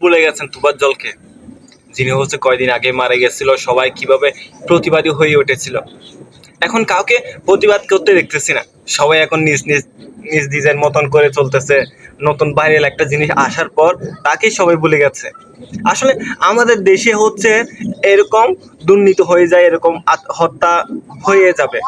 ভুলে গেছেন তুবার জলকে? যিনি হচ্ছে কয়দিন আগে মারা গেছিল, সবাই কীভাবে প্রতিবাদী হয়ে উঠেছিল? এখন কাউকে প্রতিবাদ করতে দেখতেছি না। সবাই এখন নিজ নিজ নিজ নিজের মতন করে চলতেছে। নতুন ভাইরাল একটা জিনিস আসার পর তাকে সবাই ভুলে গেছে। আসলে আমাদের দেশে হচ্ছে এরকম দুর্নীতি হয়ে যায়, এরকম হত্যা হয়ে যাবে।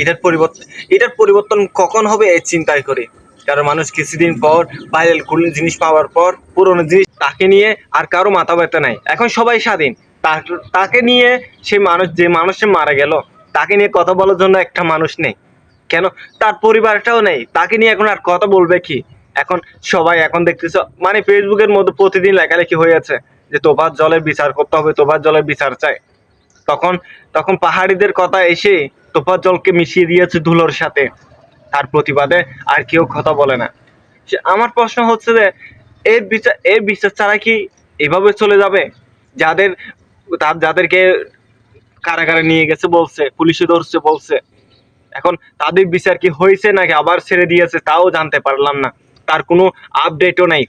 এটার পরিবর্তন এটার পরিবর্তন কখন হবে এই চিন্তায় করি। কারণ মানুষ কিছুদিন পর ভাইরাল কোনো জিনিস পাওয়ার পর পুরোনো জিনিস তাকে নিয়ে আর কারও মাথা ব্যথা নাই। এখন সবাই স্বাধীন। তাকে নিয়ে সে মানুষ যে মানুষে মারা গেল, তাকে নিয়ে কথা বলার জন্য একটা মানুষ নেই। কেন? তার পরিবারটাও নেই। তাকে নিয়ে এখন আর কথা বলবে কি? এখন সবাই এখন দেখতেছ মানে ফেসবুকের মধ্যে প্রতিদিন লেখালেখি হয়ে আছে যে তোফার জলের বিচার করতে হবে তোফার জলের বিচার চাই। তখন তখন পাহাড়িদের কথা এসে তোফার জলকে মিশিয়ে দিয়েছে ধুলোর সাথে। তার প্রতিবাদে আর কেউ কথা বলে না। আমার প্রশ্ন হচ্ছে যে, এর বিচার এর বিচার ছাড়া কি এভাবে চলে যাবে? যাদের যাদেরকে কারাগারে নিয়ে গেছে বলছে, পুলিশে ধরছে বলছে। এখন তাদের বিচার কি হয়েছে নাকি আবার ছেড়ে দিয়েছে তাও জানতে পারলাম না। তার কোনো আপডেটও নাই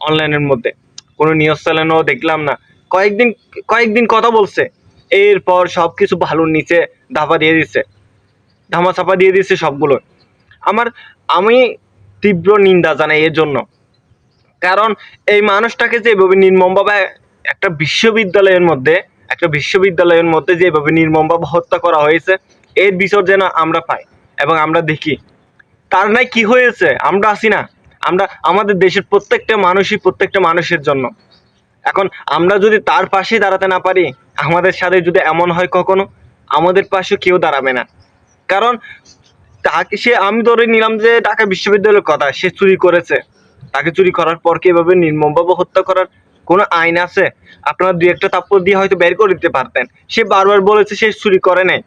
অনলাইনের মধ্যে। কোনো নিউজ চ্যানেলও দেখলাম না। কয়েকদিন কয়েকদিন কথা বলছে। এরপর সব কিছু ভালোর নিচে ধাপা দিয়ে দিচ্ছে। ধামা চাপা দিয়ে দিচ্ছে সবগুলো। আমার, আমি তীব্র নিন্দা জানাই এর জন্য কারণ এই মানুষটাকে যেভাবে নির্মমভাবে একটা বিশ্ববিদ্যালয়ের মধ্যে, একটা বিশ্ববিদ্যালয়ের মধ্যে যেভাবে নির্মমভাবে হত্যা করা হয়েছে, এর বিচার যেন আমরা পাই এবং আমরা দেখি। তার নাই কি হয়েছে? আমরা আছি না। আমরা, আমাদের দেশের প্রত্যেকটা মানুষই প্রত্যেকটা মানুষের জন্য। এখন আমরা যদি তার পাশেই দাঁড়াতে না পারি, আমাদের সাথে যদি এমন হয় কখনো? আমাদের পাশে কেউ দাঁড়াবে না। কারণ তাকে সে, আমি ধরে নিলাম যে ঢাকা বিশ্ববিদ্যালয়ের কথা, সে চুরি করেছে। তাকে চুরি করার পর কি এভাবে নির্মমভাবে হত্যা করার কোনো আইন আছে? আপনারা দুই একটা তাপ্পর দিয়ে হয়তো বের করে দিতে পারতেন। সে বারবার বলেছে সে চুরি করে নাই।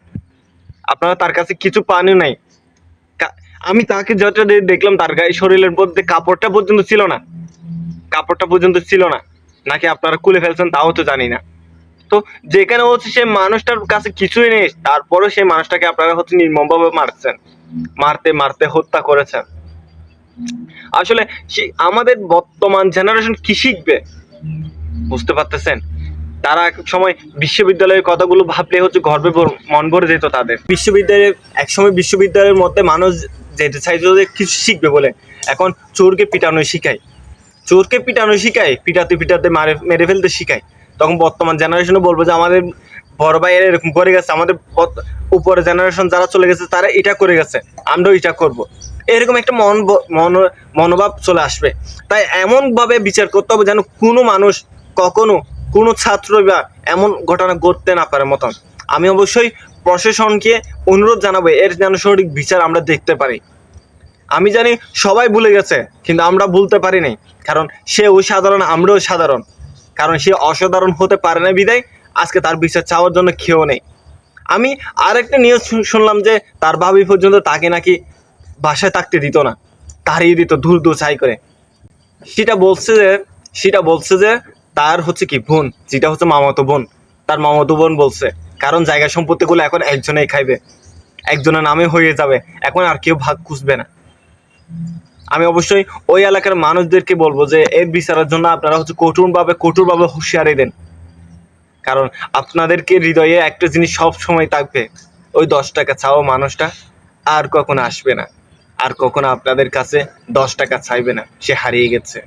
আপনারা তার কাছে কিছু পানও নাই। আমি তাকে যত দেখলাম, তার গায়ে শরীরের মধ্যে কাপড়টা পর্যন্ত ছিল না। কাপড়টা পর্যন্ত ছিল না। নাকি আপনারা খুলে ফেলছেন, তাও তো জানি না। তো যেখানে হচ্ছে সে মানুষটার কাছে কিছুই নেই, তারপরেও সেই মানুষটাকে আপনারা হচ্ছে নির্মমভাবে মারছেন। মারতে মারতে হত্যা করেছেন। আসলে আমাদের বর্তমান জেনারেশন কি শিখবে? বুঝতে পারতেছেন? তারা এক সময় বিশ্ববিদ্যালয়ের কথাগুলো ভাবলে হচ্ছে গর্বে মন ভরে যেত তাদের। বিশ্ববিদ্যালয়ে, একসময় বিশ্ববিদ্যালয়ের মধ্যে মানুষ যেতে চাইতো যে কিছু শিখবে বলে। এখন চোরকে পিটানো শিখায়। চোরকে পিটানো শিখায়, পিটাতে পিটাতে মারে, মেরে ফেলতে শিখায়। তখন বর্তমান জেনারেশনে বলব যে আমাদের বড় ভাইয়েরা এরকম করে গেছে, আমাদের উপরে জেনারেশন যারা চলে গেছে তারা এটা করে গেছে, আমরাও এটা করব। এরকম একটা মন মনো- মনোভাব চলে আসবে। তাই এমনভাবে বিচার করতে হবে যেন কোনো মানুষ কখনো কোনো ছাত্র বা এমন ঘটনা ঘটতে না পারে মতন। আমি অবশ্যই প্রশাসনকে অনুরোধ জানাব, এর যেন সঠিক বিচার আমরা দেখতে পারি। আমি জানি সবাই ভুলে গেছে, কিন্তু আমরা ভুলতে পারি নাই কারণ সে ওই সাধারণ, আমরাও সাধারণ। কারণ সে অসাধারণ হতে পারে না বিদায়। আজকে তার বিচার চাওয়ার জন্য খেয়েও নেই। আমি আরেকটা নিউজ শুন- শুনলাম যে তার ভাবি পর্যন্ত তাকে নাকি বাসায় থাকতে দিত না। তাড়িয়ে দিত ধুল ধুল ছাই করে। সেটা বলছে যে, সেটা বলছে যে তার হচ্ছে কি বোন, যেটা হচ্ছে মামাতো বোন। তার মামাতো বোন বলছে, কারণ জায়গা সম্পত্তিগুলো এখন একজনেই খাইবে। একজনের নামে হয়ে যাবে। এখন আর কেউ ভাগ খুঁজবে না। আমি অবশ্যই ওই এলাকার মানুষদেরকে বলব যে এর বিচারের জন্য আপনারা হচ্ছে কঠোরভাবে কঠোরভাবে হুঁশিয়ারি দেন। কারণ আপনাদেরকে হৃদয়ে একটা জিনিস সব সময় থাকবে, ওই দশ টাকা চাও মানুষটা আর কখনো আসবে না। আর কখনো আপনাদের কাছে দশ টাকা চাইবে না, সে হারিয়ে গেছে।